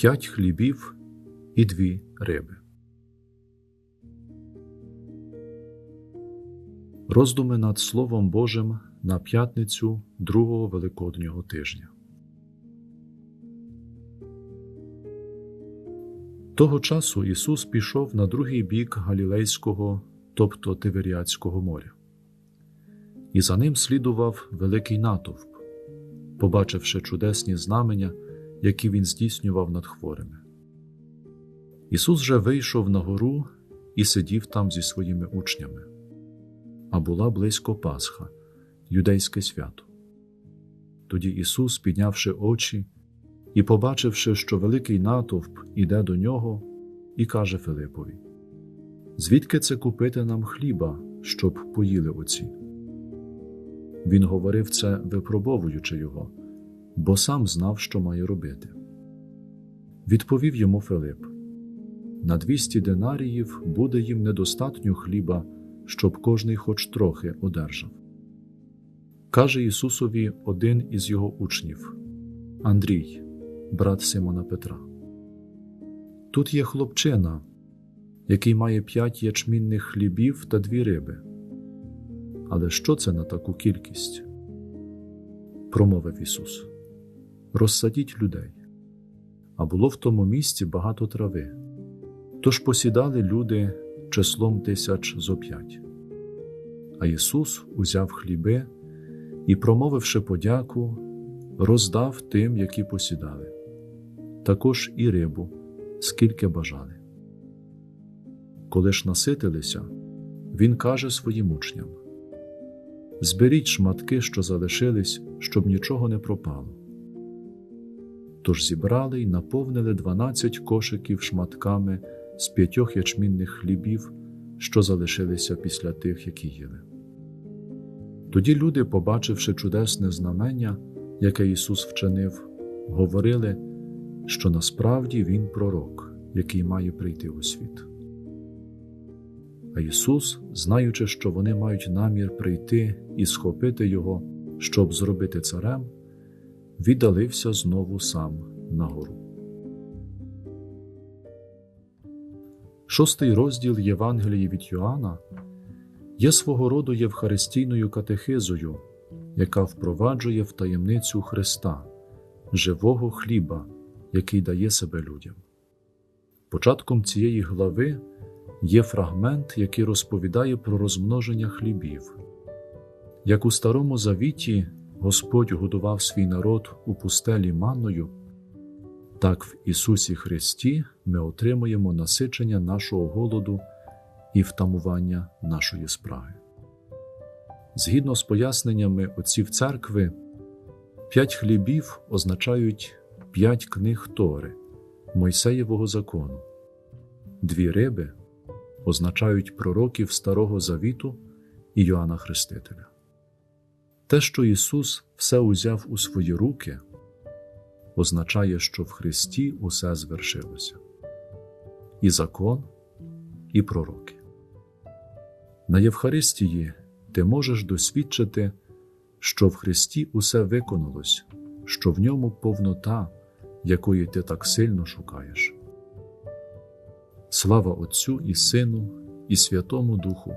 п'ять хлібів і дві риби. Роздуми над Словом Божим на п'ятницю другого Великоднього тижня. Того часу Ісус пішов на другий бік Галілейського, тобто Тиверіадського моря, і за ним слідував великий натовп, побачивши чудесні знамення, які він здійснював над хворими. Ісус же вийшов на гору і сидів там зі своїми учнями, а була близько Пасха, юдейське свято. Тоді Ісус, піднявши очі і, побачивши, що великий натовп іде до нього, і каже Филипові: Звідки це купити нам хліба, щоб поїли оці? Він говорив це, випробовуючи його, бо сам знав, що має робити. Відповів йому Филип: На двісті динаріїв буде їм недостатньо хліба, щоб кожний хоч трохи одержав. Каже Ісусові один із його учнів Андрій, брат Симона Петра. Тут є хлопчина, який має п'ять ячмінних хлібів та дві риби. Але що це на таку кількість? Промовив Ісус. Розсадіть людей. А було в тому місці багато трави. Тож посідали люди числом тисяч зо п'ять. А Ісус узяв хліби і, промовивши подяку, роздав тим, які посідали, також і рибу, скільки бажали. Коли ж наситилися, Він каже своїм учням: Зберіть шматки, що залишились, щоб нічого не пропало. Тож зібрали й наповнили дванадцять кошиків шматками з п'ятьох ячмінних хлібів, що залишилися після тих, які їли. Тоді люди, побачивши чудесне знамення, яке Ісус вчинив, говорили, що насправді Він пророк, який має прийти у світ. А Ісус, знаючи, що вони мають намір прийти і схопити Його, щоб зробити царем, віддалився знову сам на гору. Шостий розділ Євангелії від Йоанна є свого роду євхаристійною катехизою, яка впроваджує в таємницю Христа, живого хліба, який дає себе людям. Початком цієї глави є фрагмент, який розповідає про розмноження хлібів. Як у Старому Завіті Господь годував свій народ у пустелі манною, так в Ісусі Христі ми отримуємо насичення нашого голоду і втамування нашої спраги. Згідно з поясненнями отців церкви, п'ять хлібів означають п'ять книг Тори, Мойсеєвого закону, дві риби означають пророків Старого Завіту і Йоанна Хрестителя. Те, що Ісус все узяв у свої руки, означає, що в Христі усе звершилося і закон, і пророки. На Євхаристії ти можеш досвідчити, що в Христі усе виконалось, що в ньому повнота, якої ти так сильно шукаєш. Слава Отцю і Сину, і Святому Духу,